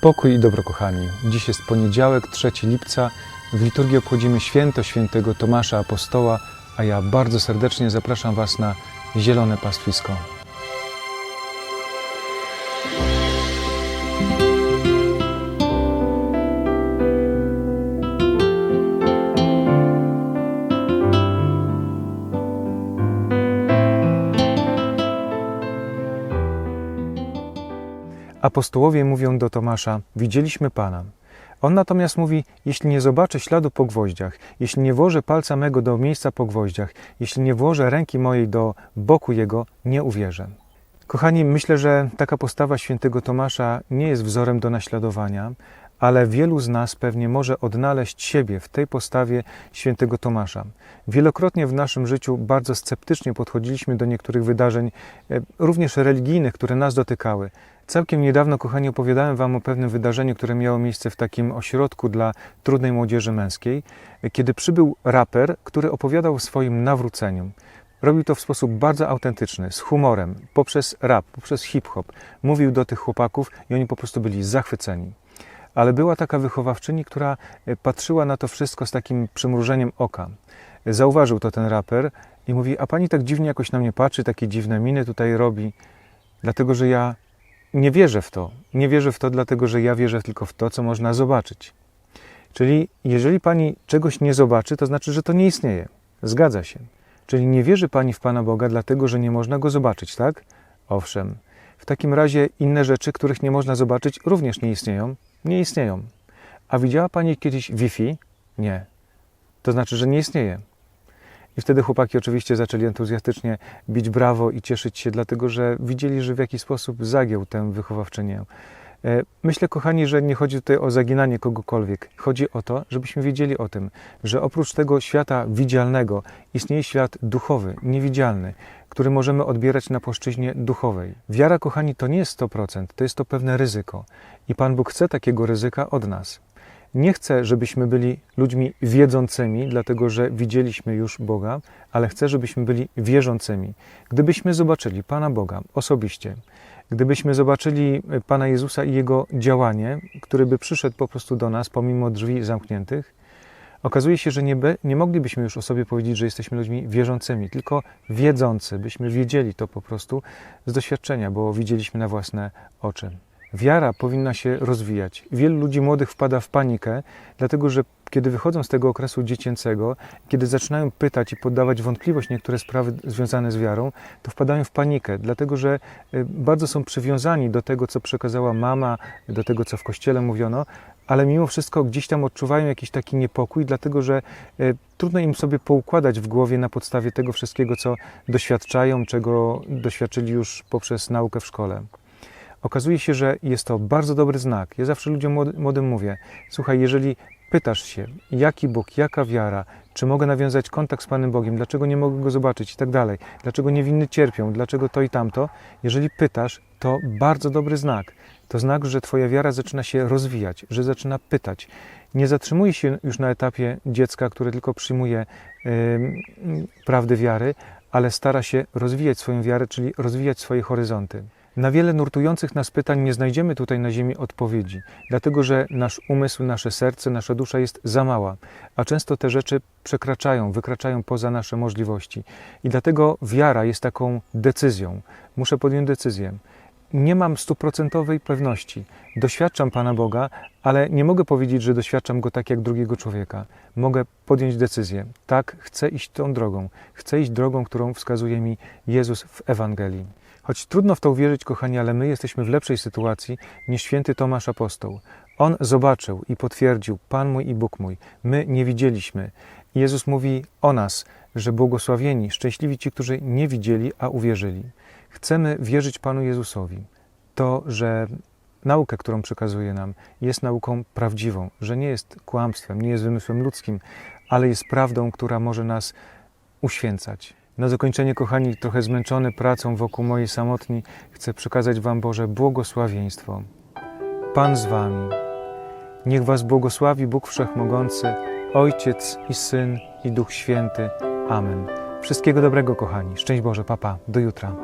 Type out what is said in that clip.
Pokój i dobro, kochani. Dziś jest poniedziałek, 3 lipca. W liturgii obchodzimy święto świętego Tomasza Apostoła, a ja bardzo serdecznie zapraszam Was na zielone pastwisko. Apostołowie mówią do Tomasza: Widzieliśmy Pana. On natomiast mówi: Jeśli nie zobaczę śladu po gwoździach, jeśli nie włożę palca mego do miejsca po gwoździach, jeśli nie włożę ręki mojej do boku jego, nie uwierzę. Kochani, myślę, że taka postawa świętego Tomasza nie jest wzorem do naśladowania, ale wielu z nas pewnie może odnaleźć siebie w tej postawie świętego Tomasza. Wielokrotnie w naszym życiu bardzo sceptycznie podchodziliśmy do niektórych wydarzeń, e, również religijnych, które nas dotykały. Całkiem niedawno, kochani, opowiadałem Wam o pewnym wydarzeniu, które miało miejsce w takim ośrodku dla trudnej młodzieży męskiej, e, kiedy przybył raper, który opowiadał o swoim nawróceniu. Robił to w sposób bardzo autentyczny, z humorem, poprzez rap, poprzez hip-hop. Mówił do tych chłopaków i oni po prostu byli zachwyceni ale była taka wychowawczyni, która e, patrzyła na to wszystko z takim przymrużeniem oka. Zauważył to ten raper i mówi: A pani tak dziwnie jakoś na mnie patrzy, takie dziwne miny tutaj robi, dlatego że ja nie wierzę w to. Nie wierzę w to, dlatego że ja wierzę tylko w to, co można zobaczyć. Czyli jeżeli pani czegoś nie zobaczy, to znaczy, że to nie istnieje. Zgadza się. Czyli nie wierzy pani w Pana Boga, dlatego że nie można go zobaczyć, tak? Owszem. W takim razie inne rzeczy, których nie można zobaczyć, również nie istnieją, nie istnieją. A widziała Pani kiedyś Wi-Fi? Nie. To znaczy, że nie istnieje. I wtedy chłopaki oczywiście zaczęli entuzjastycznie bić brawo i cieszyć się, dlatego że widzieli, że w jakiś sposób zagiął tę wychowawczynię. E, Myślę, kochani, że nie chodzi tutaj o zaginanie kogokolwiek. Chodzi o to, żebyśmy wiedzieli o tym, że oprócz tego świata widzialnego istnieje świat duchowy, niewidzialny, który możemy odbierać na płaszczyźnie duchowej. Wiara, kochani, to nie jest 100%, to jest to pewne ryzyko. I Pan Bóg chce takiego ryzyka od nas. Nie chce, żebyśmy byli ludźmi wiedzącymi, dlatego że widzieliśmy już Boga, ale chce, żebyśmy byli wierzącymi. Gdybyśmy zobaczyli Pana Boga osobiście, gdybyśmy zobaczyli Pana Jezusa i Jego działanie, który by przyszedł po prostu do nas pomimo drzwi zamkniętych, okazuje się, że nie, be, nie moglibyśmy już o sobie powiedzieć, że jesteśmy ludźmi wierzącymi, tylko wiedzący, byśmy wiedzieli to po prostu z doświadczenia, bo widzieliśmy na własne oczy. Wiara powinna się rozwijać. Wielu ludzi młodych wpada w panikę, dlatego że kiedy wychodzą z tego okresu dziecięcego, kiedy zaczynają pytać i poddawać wątpliwość niektóre sprawy związane z wiarą, to wpadają w panikę, dlatego że y, bardzo są przywiązani do tego, co przekazała mama, do tego, co w kościele mówiono, ale mimo wszystko gdzieś tam odczuwają jakiś taki niepokój, dlatego że y, trudno im sobie poukładać w głowie na podstawie tego wszystkiego, co doświadczają, czego doświadczyli już poprzez naukę w szkole. Okazuje się, że jest to bardzo dobry znak. Ja zawsze ludziom młodym mówię: Słuchaj, jeżeli pytasz się, jaki Bóg, jaka wiara, czy mogę nawiązać kontakt z Panem Bogiem, dlaczego nie mogę go zobaczyć i tak dalej, dlaczego niewinny cierpią, dlaczego to i tamto, jeżeli pytasz, to bardzo dobry znak. To znak, że Twoja wiara zaczyna się rozwijać, że zaczyna pytać. Nie zatrzymuje się już na etapie dziecka, które tylko przyjmuje yy, prawdy wiary, ale stara się rozwijać swoją wiarę, czyli rozwijać swoje horyzonty. Na wiele nurtujących nas pytań nie znajdziemy tutaj na Ziemi odpowiedzi, dlatego że nasz umysł, nasze serce, nasza dusza jest za mała, a często te rzeczy przekraczają, wykraczają poza nasze możliwości. I dlatego wiara jest taką decyzją. Muszę podjąć decyzję. Nie mam stuprocentowej pewności. Doświadczam Pana Boga, ale nie mogę powiedzieć, że doświadczam Go tak jak drugiego człowieka. Mogę podjąć decyzję. Tak, chcę iść tą drogą. Chcę iść drogą, którą wskazuje mi Jezus w Ewangelii. Choć trudno w to uwierzyć, kochani, ale my jesteśmy w lepszej sytuacji niż święty Tomasz Apostoł. On zobaczył i potwierdził: Pan mój i Bóg mój. My nie widzieliśmy. Jezus mówi o nas, że błogosławieni, szczęśliwi ci, którzy nie widzieli, a uwierzyli. Chcemy wierzyć Panu Jezusowi. To, że naukę, którą przekazuje nam, jest nauką prawdziwą, że nie jest kłamstwem, nie jest wymysłem ludzkim, ale jest prawdą, która może nas uświęcać. Na zakończenie, kochani, trochę zmęczony pracą wokół mojej samotni, chcę przekazać Wam Boże błogosławieństwo. Pan z Wami. Niech Was błogosławi Bóg Wszechmogący, Ojciec i Syn i Duch Święty. Amen. Wszystkiego dobrego, kochani. Szczęść Boże, papa. Do jutra.